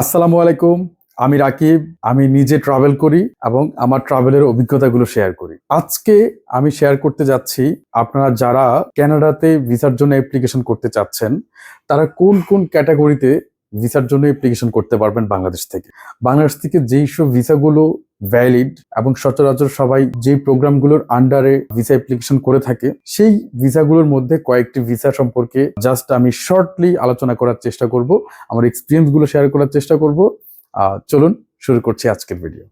আসসালামু আলাইকুম, আমি রাকিব, আমি নিজে ট্রাভেল করি এবং আমার ট্রাভেলের অভিজ্ঞতাগুলো শেয়ার করি। আজকে আমি শেয়ার করতে যাচ্ছি আপনারা যারা ক্যানাডাতে ভিসার জন্য অ্যাপ্লিকেশন করতে চাচ্ছেন, তারা কোন কোন ক্যাটাগরিতে ভিসার জন্য অ্যাপ্লিকেশন করতে পারবেন বাংলাদেশ থেকে। বাংলাদেশ থেকে যেই সব ভিসাগুলো ভ্যালিড এবং সচরাচর সবাই যে প্রোগ্রামগুলোর আন্ডারে ভিসা অ্যাপ্লিকেশন করে থাকে, সেই ভিসাগুলোর মধ্যে কয়েকটি ভিসা সম্পর্কে জাস্ট আমি শর্টলি আলোচনা করার চেষ্টা করব, আমার এক্সপিরিয়েন্সগুলো শেয়ার করার চেষ্টা করব। চলুন শুরু করছি আজকের ভিডিও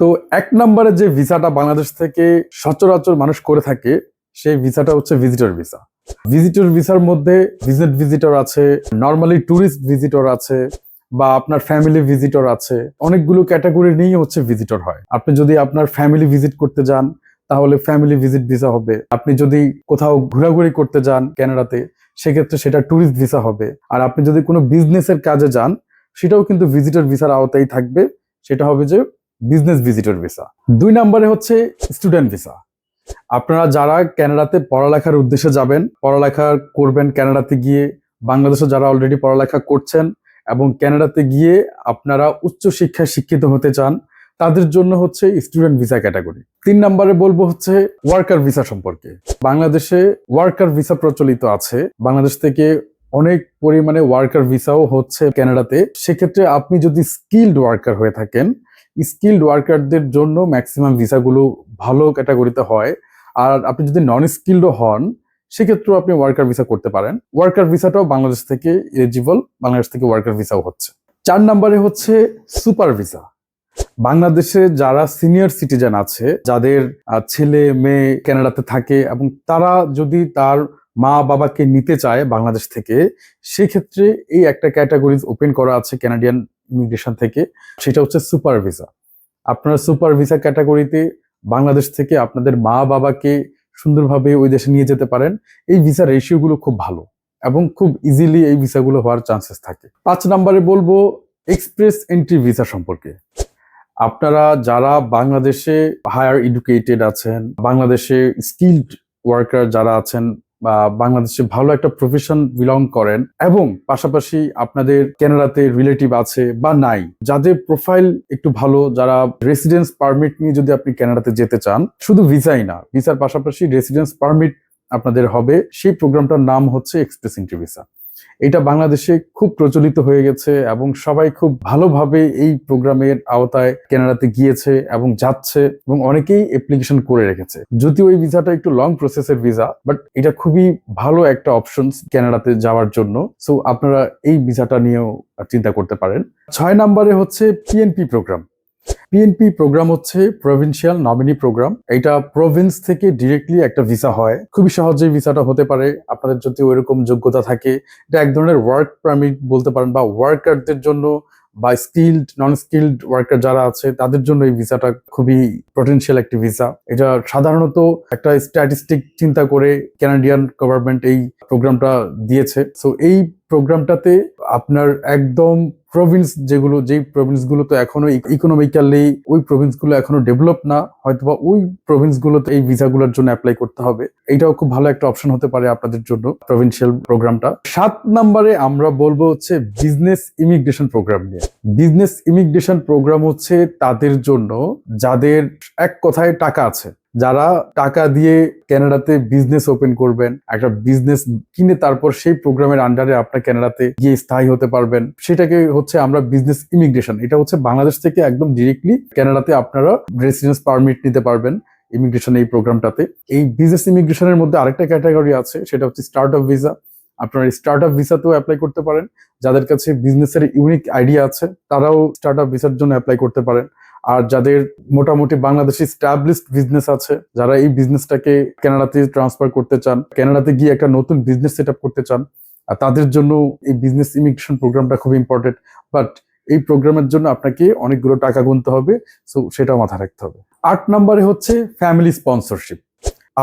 তো এক নম্বরে যে ভিসাটা বাংলাদেশ থেকে সচরাচর মানুষ করে থাকে সেই ভিসাটা হচ্ছে ভিজিটর ভিসা ভিজিটর ভিসার মধ্যে ভিজিট ভিজিটর আছে নর্মালি ট্যুরিস্ট ভিজিটর আছে, বা আপনার ফ্যামিলি ভিজিটর আছে, অনেকগুলো ক্যাটাগরি নিয়েই হচ্ছে ভিজিটর হয়। আপনি যদি আপনার ফ্যামিলি ভিজিট করতে যান, তাহলে ফ্যামিলি ভিজিট ভিসা হবে। আপনি যদি কোথাও ঘোরাঘুরি করতে যান ক্যানাডাতে, সেক্ষেত্রে সেটা ট্যুরিস্ট ভিসা হবে। আর আপনি যদি কোনো বিজনেসের কাজে যান, সেটাও কিন্তু ভিজিটর ভিসার আওতায় থাকবে। সেটা হবে যে বিজনেস ভিজিটর ভিসা দুই নম্বরে হচ্ছে স্টুডেন্ট ভিসা আপনারা যারা কানাডাতে পড়ালেখার উদ্দেশ্যে যাবেন, পড়ালেখা করবেন কানাডাতে গিয়ে, বাংলাদেশে যারা অলরেডি পড়ালেখা করছেন এবং ক্যানাডাতে গিয়ে আপনারা উচ্চ শিক্ষায় শিক্ষিত হতে চান, তাদের জন্য হচ্ছে স্টুডেন্ট ভিসা ক্যাটাগরি তিন নম্বরে বলব হচ্ছে ওয়ার্কার ভিসা সম্পর্কে। বাংলাদেশে ওয়ার্কার ভিসা প্রচলিত আছে। বাংলাদেশ থেকে অনেক পরিমাণে ওয়ার্কার ভিসাও হচ্ছে কানাডাতে সেক্ষেত্রে আপনি যদি স্কিল্ড ওয়ার্কার হয়ে থাকেন স্কিল্ড ওয়ার্কারদের জন্য ম্যাক্সিমাম ভিসাগুলো ভালো ক্যাটাগরিতে হয়। আর আপনি যদি নন স্কিল্ডও হন, সেক্ষেত্রেও আপনি ওয়ার্কার ভিসা করতে পারেন। ওয়ার্কার ভিসাটাও বাংলাদেশ থেকে এলিজিবল বাংলাদেশ থেকে ওয়ার্কার ভিসাও হচ্ছে। চার নম্বরে হচ্ছে সুপার ভিসা বাংলাদেশে যারা সিনিয়র সিটিজেন আছে, যাদের ছেলে, মেয়ে কানাডাতে থাকে এবং তারা যদি তার মা বাবাকে নিতে চায় বাংলাদেশ থেকে, সেক্ষেত্রে এই একটা ক্যাটাগরিজ ওপেন করা আছে কানাডিয়ান ইমিগ্রেশন থেকে, সেটা হচ্ছে সুপার ভিসা আপনারা সুপার ভিসা ক্যাটাগরিতে বাংলাদেশ থেকে আপনাদের মা বাবাকে সুন্দরভাবে ওই দেশে নিয়ে যেতে পারেন। এই ভিসা রেশিওগুলো খুব ভালো এবং খুব ইজিলি এই ভিসাগুলো হওয়ার চান্সেস থাকে। পাঁচ নম্বরে বলব এক্সপ্রেস এন্ট্রি ভিসা সম্পর্কে। আপনারা যারা বাংলাদেশে হায়ার এডুকেটেড আছেন, বাংলাদেশে স্কিল্ড ওয়ার্কার যারা আছেন বাংলাদেশে ভালো একটা প্রফেশন বিলং করেন এবং পাশাপাশি আপনাদের ক্যানাডাতে রিলেটিভ আছে বা নাই, যাদের প্রোফাইল একটু ভালো, যারা রেসিডেন্স পারমিট নিয়ে যদি আপনি ক্যানাডাতে যেতে চান, শুধু ভিসাই না ভিসার পাশাপাশি রেসিডেন্স পারমিট আপনাদের হবে। সেই প্রোগ্রামটার নাম হচ্ছে এক্সপ্রেস ইন্টারভিসা ভিসা এটা বাংলাদেশে খুব প্রচলিত হয়ে গেছে এবং সবাই খুব ভালোভাবে এই প্রোগ্রামের আওতায় কানাডাতে গিয়েছে এবং যাচ্ছে এবং অনেকেই অ্যাপ্লিকেশন করে রেখেছে। যদিও এই ভিসাটা একটু লং প্রসেসের ভিসা বাট এটা খুবই ভালো একটা অপশন কানাডাতে যাওয়ার জন্য। সো আপনারা এই ভিসাটা নিয়েও চিন্তা করতে পারেন। ছয় নম্বরে হচ্ছে পিএনপি প্রোগ্রাম পিএনপি প্রোগ্রাম হচ্ছে প্রভিনশিয়াল নমিনি প্রোগ্রাম এটা প্রভিন্স থেকে ডিরেক্টলি একটা ভিসা হয়। খুবই সহজেই ভিসাটা হতে পারে। আপনাদের যদি ওইরকম যোগ্যতা থাকে, এটা এক ধরনের ওয়ার্ক পারমিট বলতে পারেন বা ওয়ার্কারদের জন্য বা স্কিল্ড নন স্কিল্ড ওয়ার্কার যারা আছে, তাদের জন্য এই ভিসাটা খুবই পটেনশিয়াল একটি ভিসা এটা সাধারণত একটা স্ট্যাটিস্টিক চিন্তা করে ক্যানাডিয়ান গভর্নমেন্ট এই প্রোগ্রামটা দিয়েছে। সো এই প্রোগ্রামটাতে আপনার একদম প্রভিন্স যেগুলো, যেই প্রভিন্সগুলো তো এখনও ইকোনমিক্যালি ওই প্রভিন্সগুলো এখনও ডেভেলপ না, হয়তোবা ওই প্রভিন্স গুলোতে এই ভিসাগুলোর জন্য অ্যাপ্লাই করতে হবে। এটাও খুব ভালো একটা অপশন হতে পারে আপনাদের জন্য প্রভিন্সিয়াল প্রোগ্রামটা সাত নম্বরে আমরা বলব হচ্ছে বিজনেস ইমিগ্রেশন প্রোগ্রাম নিয়ে। বিজনেস ইমিগ্রেশন প্রোগ্রাম হচ্ছে তাদের জন্য যাদের এক কথায় টাকা আছে। যারা টাকা দিয়ে কানাডাতে বিজনেস ওপেন করবেন, একটা বিজনেস কিনে তারপর সেই প্রোগ্রামের আন্ডারে আপনার কানাডাতে গিয়ে স্থায়ী হতে পারবেন। সেটাকে হচ্ছে আমরা বিজনেস ইমিগ্রেশন এটা হচ্ছে বাংলাদেশ থেকে একদম ডিরেক্টলি কানাডাতে আপনারা রেসিডেন্স পারমিট নিতে পারবেন ইমিগ্রেশন এই প্রোগ্রামটাতে এই বিজনেস ইমিগ্রেশনের মধ্যে আরেকটা ক্যাটাগরি আছে, সেটা হচ্ছে স্টার্ট আপ ভিসা আপনারা স্টার্ট আপ ভিসাতেও অ্যাপ্লাই করতে পারেন। যাদের কাছে বিজনেসের ইউনিক আইডিয়া আছে, তারাও স্টার্ট আপ ভিসার জন্য অ্যাপ্লাই করতে পারেন। আর যাদের মোটামুটি বাংলাদেশে স্টাবলিশড বিজনেস আছে, যারা এই বিজনেসটাকে কানাডাতে ট্রান্সফার করতে চান কানাডাতে গিয়ে একটা নতুন বিজনেস সেট করতে চান, আর তাদের জন্য এই বিজনেস ইমিগ্রেশন প্রোগ্রামটা খুব ইম্পর্টেন্ট বাট এই প্রোগ্রামের জন্য আপনাকে অনেকগুলো টাকা গুনতে হবে সো সেটাও মাথায় রাখতে হবে। আট নম্বরে হচ্ছে ফ্যামিলি স্পন্সরশিপ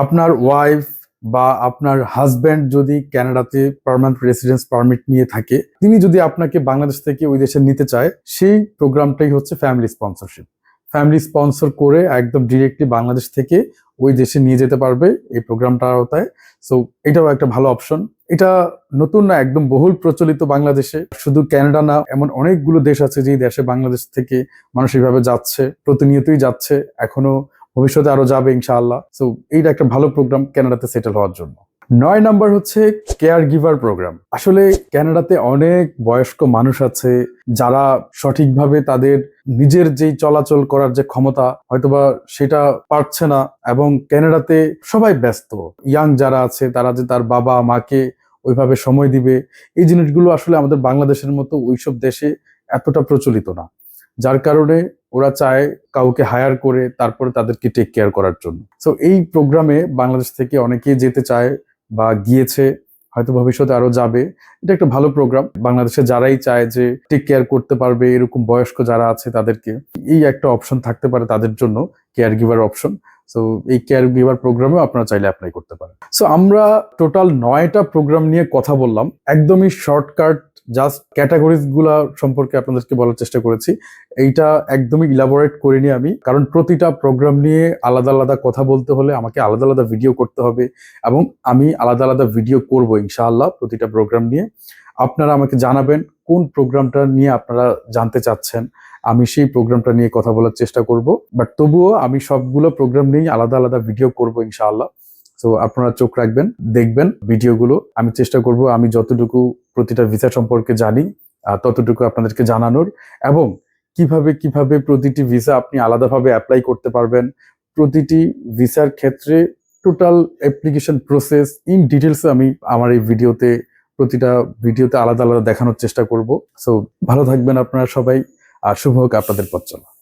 আপনার ওয়াইফ বা আপনার হাজব্যান্ড যদি কানাডাতে পার্মানেন্ট রেসিডেন্স পারমিট নিয়ে থাকে, তিনি যদি আপনাকে বাংলাদেশ থেকে ওই দেশে নিতে চায়, সেই প্রোগ্রামটাই হচ্ছে ফ্যামিলি স্পন্সরশিপ ফ্যামিলি স্পন্সর করে একদম ডিরেক্টলি বাংলাদেশ থেকে ওই দেশে নিয়ে যেতে পারবে এই প্রোগ্রামটার আওতায়। সো এটাও একটা ভালো অপশন এটা নতুন না, একদম বহুল প্রচলিত বাংলাদেশে। শুধু ক্যানাডা না, এমন অনেকগুলো দেশ আছে যেই দেশে বাংলাদেশ থেকে মানুষ এইভাবে যাচ্ছে, প্রতিনিয়তই যাচ্ছে। এখনও ভবিষ্যতে আরও যাবে ইনশাআল্লাহ। সো এইটা একটা ভালো প্রোগ্রাম ক্যানাডাতে সেটেল হওয়ার জন্য। নয় নাম্বার হচ্ছে কেয়ার গিভার প্রোগ্রাম আসলে ক্যানাডাতে অনেক বয়স্ক মানুষ আছে যারা সঠিকভাবে তাদের নিজের যে চলাচল করার যে ক্ষমতা, হয়তোবা সেটা পারছে না এবং ক্যানাডাতে সবাই ব্যস্ত। ইয়াং যারা আছে, তারা যে তার বাবা, মাকে ওইভাবে সময় দিবে, এই জিনিসগুলো আসলে আমাদের বাংলাদেশের মতো ওইসব দেশে এতটা প্রচলিত না। যার কারণে ওরা চায় কাউকে হায়ার করে তারপরে তাদেরকে টেক কেয়ার করার জন্য। সো এই প্রোগ্রামে বাংলাদেশ থেকে অনেকেই যেতে চায় বা গিয়েছে, হয়তো ভবিষ্যতে আরও যাবে। এটা একটা ভালো প্রোগ্রাম বাংলাদেশে যারাই চায় যে টেক কেয়ার করতে পারবে, এরকম বয়স্ক যারা আছে তাদেরকে, এই একটা অপশন থাকতে পারে তাদের জন্য কেয়ার গিভার অপশন সো এই কেয়ার গিভার প্রোগ্রামেও আপনারা চাইলে অ্যাপ্লাই করতে পারেন। সো আমরা টোটাল নয়টা প্রোগ্রাম নিয়ে কথা বললাম। একদমই শর্টকাট জাস্ট ক্যাটাগরিজগুলা সম্পর্কে আপনাদেরকে বলার চেষ্টা করেছি। এইটা একদমই ইলাবোরেট করিনি আমি। কারণ প্রতিটা প্রোগ্রাম নিয়ে আলাদা আলাদা কথা বলতে হলে আমাকে আলাদা আলাদা ভিডিও করতে হবে এবং আমি আলাদা আলাদা ভিডিও করব ইনশাআল্লাহ প্রতিটা প্রোগ্রাম নিয়ে। আপনারা আমাকে জানাবেন কোন প্রোগ্রামটা নিয়ে আপনারা জানতে চাচ্ছেন। আমি সেই প্রোগ্রামটা নিয়ে কথা বলার চেষ্টা করব বাট তবুও আমি সবগুলো প্রোগ্রাম নিয়েই আলাদা আলাদা ভিডিও করব ইনশাআল্লাহ। তো আপনারা চোখ রাখবেন, দেখবেন ভিডিওগুলো আমি চেষ্টা করব আমি যতটুকু প্রতিটা ভিসা সম্পর্কে জানি ততটুকু আপনাদেরকে জানানোর এবং কীভাবে কীভাবে প্রতিটি ভিসা আপনি আলাদাভাবে অ্যাপ্লাই করতে পারবেন, প্রতিটি ভিসার ক্ষেত্রে total application process in details আমি আমার এই ভিডিওতে প্রতিটা ভিডিওতে আলাদা আলাদা দেখানোর চেষ্টা করব। সো ভালো থাকবেন আপনারা সবাই। আর শুভ হোক আপনাদের পথ চলা